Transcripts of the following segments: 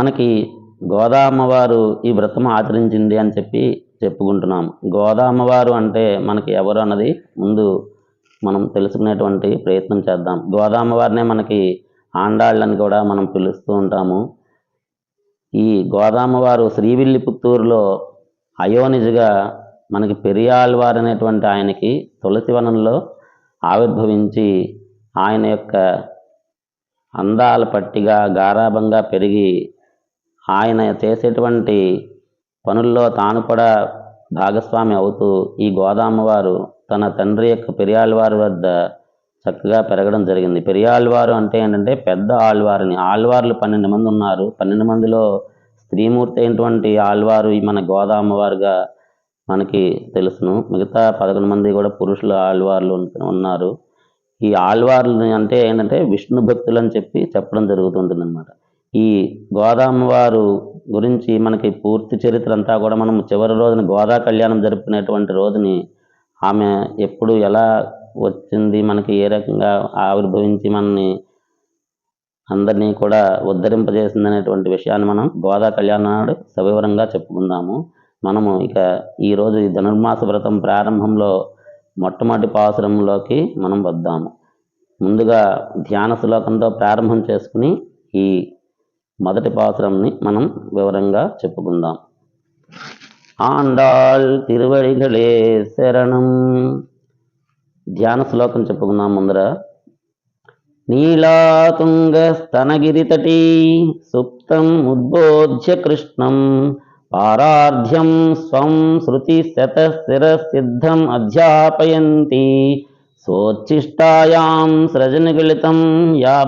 మనకి గోదామ్మవారు ఈ వ్రతం ఆచరించింది అని చెప్పి చెప్పుకుంటున్నాం. గోదామ్మవారు అంటే మనకి ఎవరు అన్నది ముందు మనం తెలుసుకునేటువంటి ప్రయత్నం చేద్దాం. గోదామ్మవారినే మనకి ఆండాళ్ళని కూడా మనం పిలుస్తూ ఉంటాము. ఈ గోదామ్మవారు శ్రీవిల్లిపుత్తూరులో అయోనిజుగా మనకి పెరియాళ్వారు అనేటువంటి ఆయనకి తులసివనంలో ఆవిర్భవించి ఆయన యొక్క అందాల పట్టిగా గారాభంగా పెరిగి ఆయన చేసేటువంటి పనుల్లో తాను కూడా భాగస్వామి అవుతూ ఈ గోదామ్మవారు తన తండ్రి యొక్క పెరియాళ్ళవారి వద్ద చక్కగా పెరగడం జరిగింది. పెరియాళ్ళవారు అంటే ఏంటంటే పెద్ద ఆళ్వారిని. ఆళ్వార్లు పన్నెండు మంది ఉన్నారు. పన్నెండు మందిలో స్త్రీమూర్తి అయినటువంటి ఆళ్వారు ఈ మన గోదామ్మవారుగా మనకి తెలుసును. మిగతా పదకొండు మంది కూడా పురుషుల ఆళ్వార్లు ఉన్నారు. ఈ ఆళ్వార్లు అంటే ఏంటంటే విష్ణు భక్తులు అని చెప్పి చెప్పడం జరుగుతుంటుంది అనమాట ఈ గోదామ్మవారు గురించి మనకి పూర్తి చరిత్ర అంతా కూడా మనం చివరి రోజున గోదా కళ్యాణం జరుపుకునేటువంటి రోజుని ఆమె ఎప్పుడు ఎలా వచ్చింది మనకి ఏ రకంగా ఆవిర్భవించి మనని అందరినీ కూడా ఉద్ధరింపజేసింది అనేటువంటి విషయాన్ని మనం గోదా కళ్యాణ నాడు సవివరంగా చెప్పుకుందాము. మనము ఇక ఈరోజు ఈ ధనుర్మాస వ్రతం ప్రారంభంలో మొట్టమొదటి పాసురంలోకి మనం వద్దాము. ముందుగా ధ్యాన శ్లోకంతో ప్రారంభం చేసుకుని ఈ మొదటి పాసురంని మనం వివరంగా చెప్పుకుందాం. ఆండాల్ తిరువడిగలే శరణం ధ్యాన శ్లోకం చెప్పుకుందాం ముందర. నీలాతుంగ స్తనగిరితటీ సుప్తం ఉద్బోధ్య కృష్ణం పారార్ధ్యం స్వం శృతి శత స్థిర సిద్ధం అధ్యాపయంతి సోచ్ఛిష్టాయాం సృజనగలితం యా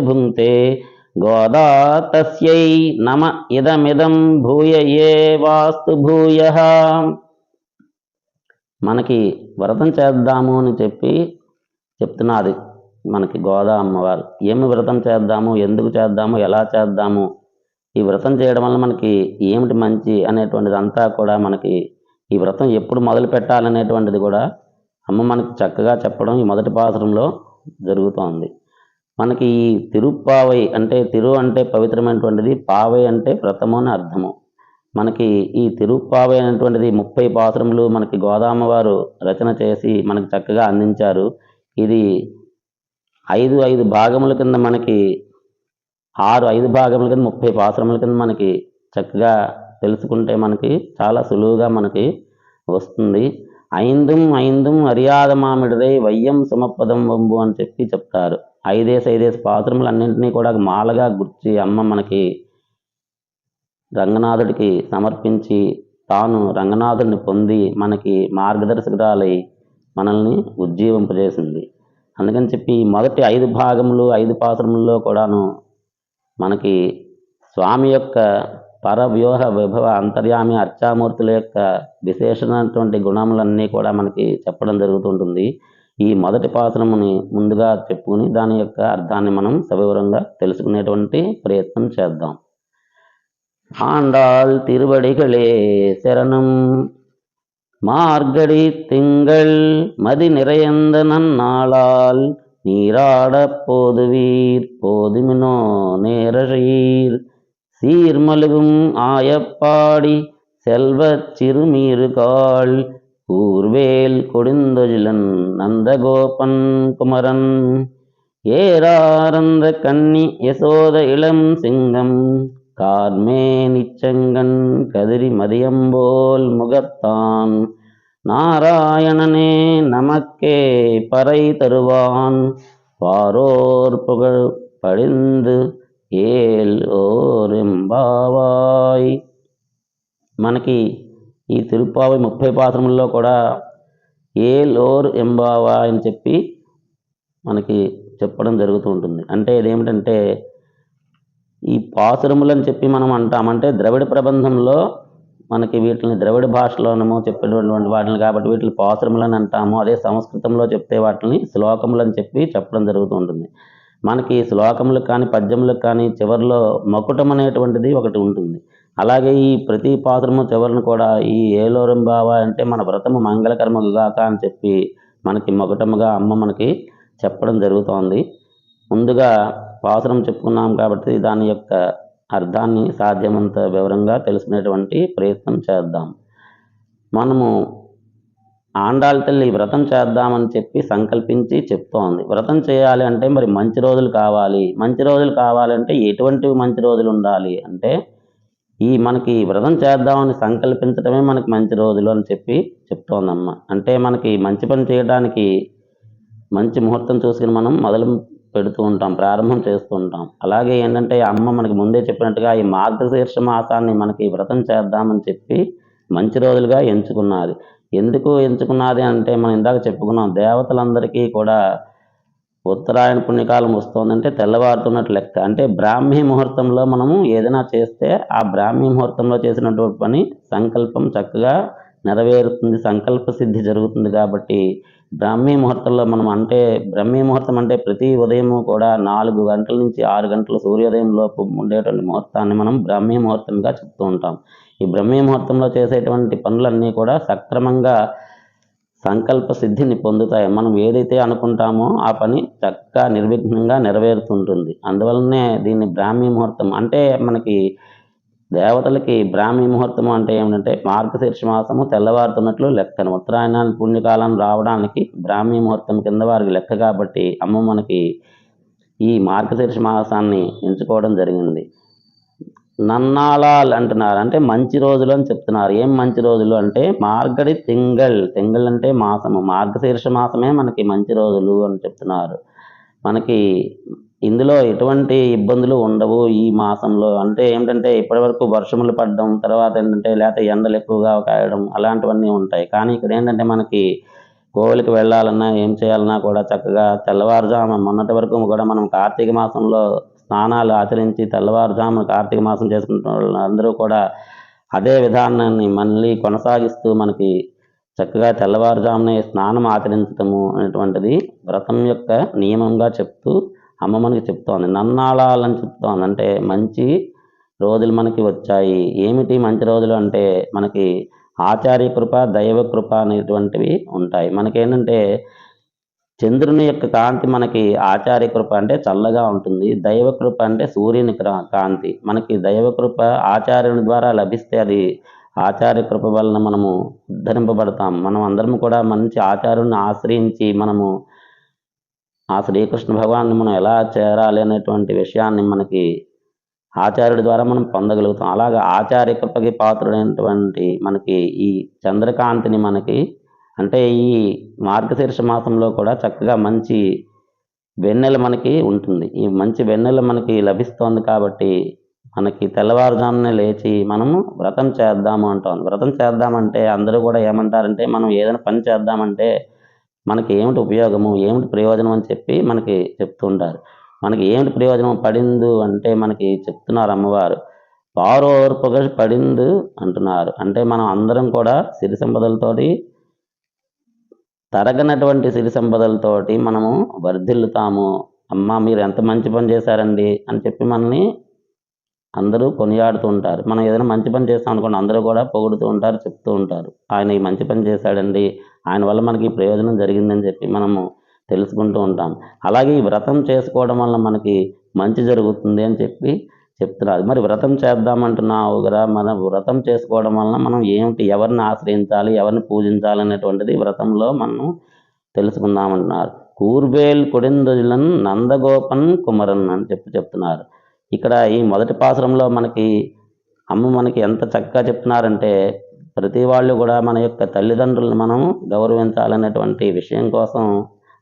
భుంక్తే గోదా తస్యై నమ ఇదమిదం భూయ ఏ వాస్తు భూయ మనకి వ్రతం చేద్దాము అని చెప్పి చెప్తున్నది మనకి గోదా అమ్మవారు. ఏమి వ్రతం చేద్దాము ఎందుకు చేద్దాము ఎలా చేద్దాము ఈ వ్రతం చేయడం వల్ల మనకి ఏమిటి మంచి అనేటువంటిది అంతా కూడా మనకి ఈ వ్రతం ఎప్పుడు మొదలు పెట్టాలనేటువంటిది కూడా అమ్మ మనకి చక్కగా చెప్పడం ఈ మొదటి పాత్రంలో జరుగుతోంది. మనకి ఈ తిరుప్పావై అంటే తిరు అంటే పవిత్రమైనటువంటిది పావై అంటే వ్రతము అని అర్థము. మనకి ఈ తిరుప్పావై అనేటువంటిది ముప్పై పాత్రములు మనకి గోదామవారు రచన చేసి మనకి చక్కగా అందించారు. ఇది ఐదు ఐదు భాగముల కింద మనకి ఆరు ఐదు భాగముల కింద ముప్పై పాత్రముల కింద మనకి చక్కగా తెలుసుకుంటే మనకి చాలా సులువుగా మనకి వస్తుంది. ఐందుం ఐందుం అరియాద మామిడిదై వయ్యం సుమపదం వంబు అని చెప్పి చెప్తారు ఐదేసి ఐదేసి పాత్రములన్నింటినీ కూడా మాలగా గుర్చి అమ్మ మనకి రంగనాథుడికి సమర్పించి తాను రంగనాథుడిని పొంది మనకి మార్గదర్శకురాలై మనల్ని ఉజ్జీవింపజేసింది అందుకని చెప్పి మొదటి ఐదు భాగములు ఐదు పాత్రముల్లో కూడాను మనకి స్వామి యొక్క పరవ్యూహ విభవ అంతర్యామి అర్చామూర్తుల యొక్క విశేషమైనటువంటి గుణములన్నీ కూడా మనకి చెప్పడం జరుగుతుంటుంది ఈ మొదటి పాత్రముని ముందుగా చెప్పుకుని దాని యొక్క అర్థాన్ని మనం సవివరంగా తెలుసుకునేటువంటి ప్రయత్నం చేద్దాం ஆண்டாள் திருவடிகளே சரணம் மார்கழி திங்கள் மதி நிறைந்த நன்னாளால் நீராடப் போதுவீர் போதுமினோ நேரழீர் சீர்மழுகும் ஆயப்பாடி செல்வச் சிறுமீறுகால் ஊர்வேல் கொடுந்தொழிலன் நந்தகோபன் குமரன். ஏராரந்த கன்னி யசோத இளம் சிங்கம் கார்மே நிச்சங்கன் கதிரி மதியம்போல் முகத்தான். நாராயணனே நமக்கே பறை தருவான் பாரோர் புகழ் படிந்து ఏల్ మనకి ఈ తిరుప్పావై ముప్పై పాత్రముల్లో కూడా ఏల్ ఓర్ ఎంబావా అని చెప్పి మనకి చెప్పడం జరుగుతూ ఉంటుంది. అంటే ఇదేమిటంటే ఈ పాసురములు అని చెప్పి మనం అంటామంటే ద్రవిడ ప్రబంధంలో మనకి వీటిని ద్రవిడ భాషలోనేమో చెప్పినటువంటి వాటిని కాబట్టి వీటిని పాసురములని అంటాము. అదే సంస్కృతంలో చెప్తే వాటిని శ్లోకములు అని చెప్పి చెప్పడం జరుగుతూ ఉంటుంది. మనకి శ్లోకములకు కానీ పద్యములకు కానీ చివరిలో మకుటం అనేటువంటిది ఒకటి ఉంటుంది. అలాగే ఈ ప్రతి పాత్రము చివరిని కూడా ఈ ఏలోరం బావ అంటే మన వ్రతము మంగళకరముగాక అని చెప్పి మనకి మొకటముగా అమ్మ మనకి చెప్పడం జరుగుతోంది. ముందుగా పాసురం చెప్పుకున్నాం కాబట్టి దాని యొక్క అర్థాన్ని సాధ్యమంత వివరంగా తెలుసుకునేటువంటి ప్రయత్నం చేద్దాం. మనము ఆండాళ్ళ తల్లి వ్రతం చేద్దామని చెప్పి సంకల్పించి చెప్తోంది. వ్రతం చేయాలి అంటే మరి మంచి రోజులు కావాలి. మంచి రోజులు కావాలంటే ఎటువంటి మంచి రోజులు ఉండాలి అంటే ఈ మనకి వ్రతం చేద్దామని సంకల్పించడమే మనకి మంచి రోజులు అని చెప్పి చెప్తోందమ్మ. అంటే మనకి మంచి పని చేయడానికి మంచి ముహూర్తం చూసుకుని మనం మొదలు పెడుతూ ఉంటాం ప్రారంభం చేస్తూ ఉంటాం. అలాగే ఏంటంటే అమ్మ మనకి ముందే చెప్పినట్టుగా ఈ మార్గశీర్ష మాసాన్ని మనకి వ్రతం చేద్దామని చెప్పి మంచి రోజులుగా ఎంచుకున్నది. ఎందుకు ఎంచుకున్నది అంటే మనం ఇందాక చెప్పుకున్నాం దేవతలందరికీ కూడా ఉత్తరాయణ పుణ్యకాలం వస్తుందంటే తెల్లవారుతున్నట్టు లెక్క. అంటే బ్రాహ్మీ ముహూర్తంలో మనము ఏదైనా చేస్తే ఆ బ్రాహ్మీ ముహూర్తంలో చేసినటువంటి పని సంకల్పం చక్కగా నెరవేరుతుంది సంకల్ప సిద్ధి జరుగుతుంది కాబట్టి బ్రాహ్మీ ముహూర్తంలో మనం అంటే బ్రహ్మీ ముహూర్తం అంటే ప్రతి ఉదయము కూడా నాలుగు గంటల నుంచి ఆరు గంటల సూర్యోదయం లోపు ఉండేటువంటి ముహూర్తాన్ని మనం బ్రాహ్మీ ముహూర్తంగా చెప్తూ ఉంటాం. ఈ బ్రహ్మీ ముహూర్తంలో చేసేటువంటి పనులన్నీ కూడా సక్రమంగా సంకల్ప సిద్ధిని పొందుతాయి. మనం ఏదైతే అనుకుంటామో ఆ పని చక్కగా నిర్విఘ్నంగా నెరవేరుతుంటుంది. అందువలనే దీన్ని బ్రాహ్మీ ముహూర్తం అంటే మనకి దేవతలకి బ్రాహ్మీ ముహూర్తం అంటే ఏమిటంటే మార్గశీర్ష మాసము తెల్లవారుతున్నట్లు లెక్కను ఉత్తరాయణాన్ని పుణ్యకాలం రావడానికి బ్రాహ్మీ ముహూర్తం కింద వారికి లెక్క కాబట్టి అమ్మ మనకి ఈ మార్గశీర్ష మాసాన్ని ఎంచుకోవడం జరిగింది. నన్నాళాల్ అంటున్నారు. అంటే మంచి రోజులు అని చెప్తున్నారు. ఏం మంచి రోజులు అంటే మార్గడి తింగల్. తింగల్ అంటే మాసము. మార్గశీర్ష మాసమే మనకి మంచి రోజులు అని చెప్తున్నారు. మనకి ఇందులో ఎటువంటి ఇబ్బందులు ఉండవు ఈ మాసంలో. అంటే ఏంటంటే ఇప్పటివరకు వర్షములు పడడం తర్వాత ఏంటంటే లేకపోతే ఎండలు ఎక్కువగా కాయడం అలాంటివన్నీ ఉంటాయి. కానీ ఇక్కడ ఏంటంటే మనకి కోవిలికి వెళ్ళాలన్నా ఏం చేయాలన్నా కూడా చక్కగా తెల్లవారుజాము మొన్నటి వరకు కూడా మనం కార్తీక మాసంలో స్నానాలు ఆచరించి తెల్లవారుజామున కార్తీక మాసం చేసుకుంటున్న వాళ్ళందరూ కూడా అదే విధానాన్ని మళ్ళీ కొనసాగిస్తూ మనకి చక్కగా తెల్లవారుజామునే స్నానం ఆచరించటము అనేటువంటిది వ్రతం యొక్క నియమంగా చెప్తూ అమ్మ మనకి చెప్తోంది. నన్నాళాలని చెప్తోంది. అంటే మంచి రోజులు మనకి వచ్చాయి. ఏమిటి మంచి రోజులు అంటే మనకి ఆచార్య కృప దైవ కృప అనేటువంటివి ఉంటాయి. మనకేంటంటే చంద్రుని యొక్క కాంతి మనకి ఆచార్య కృప అంటే చల్లగా ఉంటుంది. దైవ కృప అంటే సూర్యుని కాంతి. మనకి దైవ కృప ఆచార్యుని ద్వారా లభిస్తే అది ఆచార్య కృప వలన మనము ఉద్ధరింపబడతాం. మనం అందరం కూడా మంచి ఆచార్యుని ఆశ్రయించి మనము ఆ శ్రీకృష్ణ భగవాన్ని మనం ఎలా చేరాలి అనేటువంటి విషయాన్ని మనకి ఆచార్యుడి ద్వారా మనం పొందగలుగుతాం. అలాగే ఆచార్య కృపకి పాత్రుడైనటువంటి మనకి ఈ చంద్రకాంతిని మనకి అంటే ఈ మార్గశీర్ష మాసంలో కూడా చక్కగా మంచి వెన్నెల మనకి ఉంటుంది. ఈ మంచి వెన్నెల మనకి లభిస్తోంది కాబట్టి మనకి తెల్లవారుజామునే లేచి మనము వ్రతం చేద్దాము అంటాం. వ్రతం చేద్దామంటే అందరూ కూడా ఏమంటారంటే మనం ఏదైనా పని చేద్దామంటే మనకి ఏమిటి ఉపయోగము ఏమిటి ప్రయోజనం అని చెప్పి మనకి చెప్తుంటారు మనకి ఏమిటి ప్రయోజనం పడిందు అంటే మనకి చెప్తున్నారు అమ్మవారు. పారోర్పగ పడిందు అంటున్నారు. అంటే మనం అందరం కూడా సిరి సంపదలతోటి తరగనటువంటి సిరి సంపదలతోటి మనము వర్ధిల్లుతాము. అమ్మ మీరు ఎంత మంచి పని చేశారండి అని చెప్పి మనల్ని అందరూ కొనియాడుతూ ఉంటారు. మనం ఏదైనా మంచి పని చేస్తాం అనుకోండి అందరూ కూడా పొగుడుతూ ఉంటారు చెప్తూ ఉంటారు. ఆయన ఈ మంచి పని చేశాడండి ఆయన వల్ల మనకి ప్రయోజనం జరిగిందని చెప్పి మనము తెలుసుకుంటూ ఉంటాం. అలాగే ఈ వ్రతం చేసుకోవడం వల్ల మనకి మంచి జరుగుతుంది అని చెప్పి చెప్తున్నారు. మరి వ్రతం చేద్దామంటున్నావు కదా మన వ్రతం చేసుకోవడం వలన మనం ఏమిటి? ఎవరిని ఆశ్రయించాలి? ఎవరిని పూజించాలి అనేటువంటిది వ్రతంలో మనం తెలుసుకుందామంటున్నారు. కూర్బేల్ కొడిందులన్ నందగోపన్ కుమరన్ అని చెప్పి చెప్తున్నారు. ఇక్కడ ఈ మొదటి పాసరంలో మనకి అమ్మ మనకి ఎంత చక్కగా చెప్తున్నారంటే ప్రతి వాళ్ళు కూడా మన యొక్క తల్లిదండ్రులను మనం గౌరవించాలనేటువంటి విషయం కోసం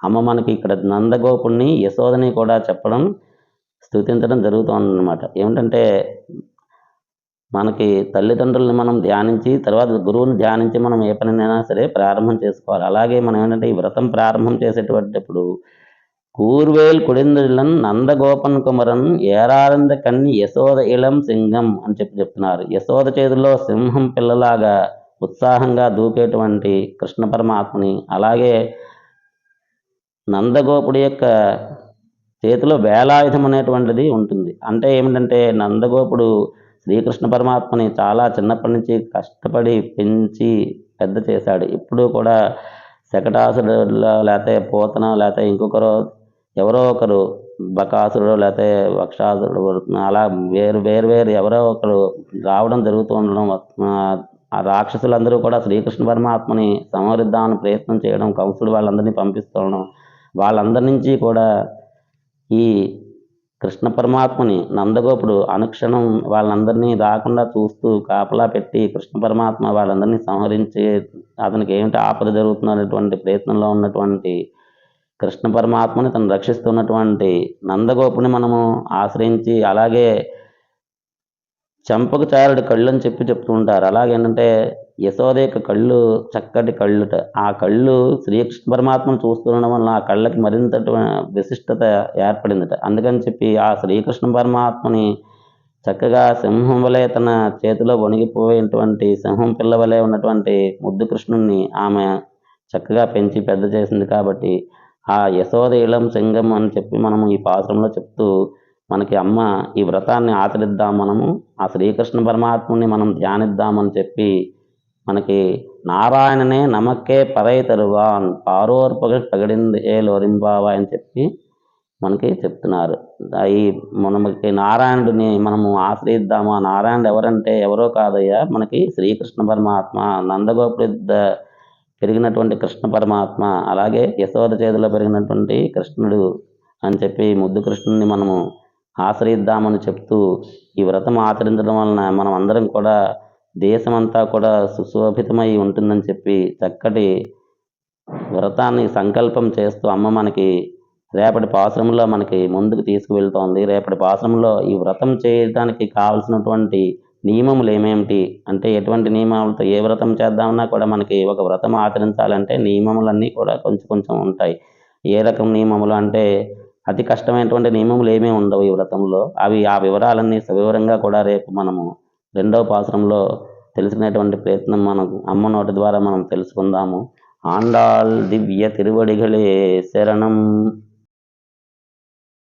అమ్మ మనకి ఇక్కడ నందగోపుణ్ణి యశోదని కూడా చెప్పడం స్థుతించడం జరుగుతుందన్నమాట. ఏమిటంటే మనకి తల్లిదండ్రులను మనం ధ్యానించి తర్వాత గురువుని ధ్యానించి మనం ఏ పనినైనా సరే ప్రారంభం చేసుకోవాలి. అలాగే మనం ఏంటంటే ఈ వ్రతం ప్రారంభం చేసేటప్పుడు కూర్వేల్ కుడిందులన్ నందగోపన్ కుమరన్ ఏరారంద కన్ని యశోద ఇళం సింగం అని చెప్పి చెప్తున్నారు. యశోద చేతిలో సింహం పిల్లలాగా ఉత్సాహంగా దూకేటువంటి కృష్ణ పరమాత్మని అలాగే నందగోపుడి యొక్క చేతిలో వేలాయుధం అనేటువంటిది ఉంటుంది. అంటే ఏమిటంటే నందగోపుడు శ్రీకృష్ణ పరమాత్మని చాలా చిన్నప్పటి నుంచి కష్టపడి పెంచి పెద్ద చేశాడు. ఇప్పుడు కూడా శకటాసుడు లేకపోతే పోతన లేకపోతే ఇంకొకరు ఎవరో ఒకరు బకాసురుడు లేకపోతే వక్షాసురుడు అలా వేరు వేరు వేరు ఎవరో ఒకరు రావడం జరుగుతూ ఉండడం ఆ, ఆ రాక్షసులందరూ కూడా శ్రీకృష్ణ పరమాత్మని సంహరిద్దామని ప్రయత్నం చేయడం కంసుడు వాళ్ళందరినీ పంపిస్తూ ఉండడం వాళ్ళందరి నుంచి కూడా ఈ కృష్ణ పరమాత్మని నందగోపుడు అనుక్షణం వాళ్ళందరినీ రాకుండా చూస్తూ కాపలా పెట్టి కృష్ణ పరమాత్మ వాళ్ళందరినీ సంహరించి అతనికి ఏమిటి ఆపద జరుగుతున్నటువంటి ప్రయత్నంలో ఉన్నటువంటి కృష్ణ పరమాత్మని తను రక్షిస్తున్నటువంటి నందగోపుని మనము ఆశ్రయించి అలాగే చంపకు చారుడు కళ్ళు అని చెప్పి చెప్తూ ఉంటారు. అలాగేంటంటే యశోద యొక్క కళ్ళు చక్కటి కళ్ళుట. ఆ కళ్ళు శ్రీకృష్ణ పరమాత్మను చూస్తుండడం వల్ల ఆ కళ్ళకి మరింత విశిష్టత ఏర్పడిందట. అందుకని చెప్పి ఆ శ్రీకృష్ణ పరమాత్మని చక్కగా సింహం వలె తన చేతిలో వణిగిపోయేటువంటి సింహం పిల్ల వలె ఉన్నటువంటి ముద్దు కృష్ణుణ్ణి ఆమె చక్కగా పెంచి పెద్ద చేసింది కాబట్టి ఆ యశోద ఇళం సింగం అని చెప్పి మనము ఈ పాత్రంలో చెప్తూ మనకి అమ్మ ఈ వ్రతాన్ని ఆచరిద్దాం మనము ఆ శ్రీకృష్ణ పరమాత్ముని మనం ధ్యానిద్దామని చెప్పి మనకి నారాయణనే నమక్కే పరై తరువాన్ పారోర్పగ పగడింది ఏ లోరింబావా అని చెప్పి మనకి చెప్తున్నారు. ఈ మనకి నారాయణుడిని మనము ఆశ్రయిద్దామా? నారాయణుడు ఎవరంటే ఎవరో కాదయ్యా. మనకి శ్రీకృష్ణ పరమాత్మ నందగోపురిద్ద పెరిగినటువంటి కృష్ణ పరమాత్మ అలాగే యశోద చేతిలో పెరిగినటువంటి కృష్ణుడు అని చెప్పి ముద్దు కృష్ణుడిని మనము ఆశ్రయిద్దామని చెప్తూ ఈ వ్రతం ఆచరించడం వలన మనం అందరం కూడా దేశమంతా కూడా సుశోభితమై ఉంటుందని చెప్పి చక్కటి వ్రతాన్ని సంకల్పం చేస్తూ అమ్మ మనకి రేపటి పాశ్రమంలో మనకి ముందుకు తీసుకువెళ్తోంది. రేపటి పాశ్రమంలో ఈ వ్రతం చేయడానికి కావలసినటువంటి నియమములు ఏమేమిటి? అంటే ఎటువంటి నియమాలతో ఏ వ్రతం చేద్దామన్నా కూడా మనకి ఒక వ్రతం ఆచరించాలంటే నియమములన్నీ కూడా కొంచెం కొంచెం ఉంటాయి. ఏ రకం నియమములు? అంటే అతి కష్టమైనటువంటి నియమములు ఏమీ ఉండవు ఈ వ్రతంలో. అవి ఆ వివరాలన్నీ సవివరంగా కూడా రేపు మనము రెండవ పాసరంలో తెలిసినటువంటి ప్రయత్నం మనకు అమ్మ నోటి ద్వారా మనం తెలుసుకుందాము. ఆండాల్ దివ్య తిరువడిగలే శరణం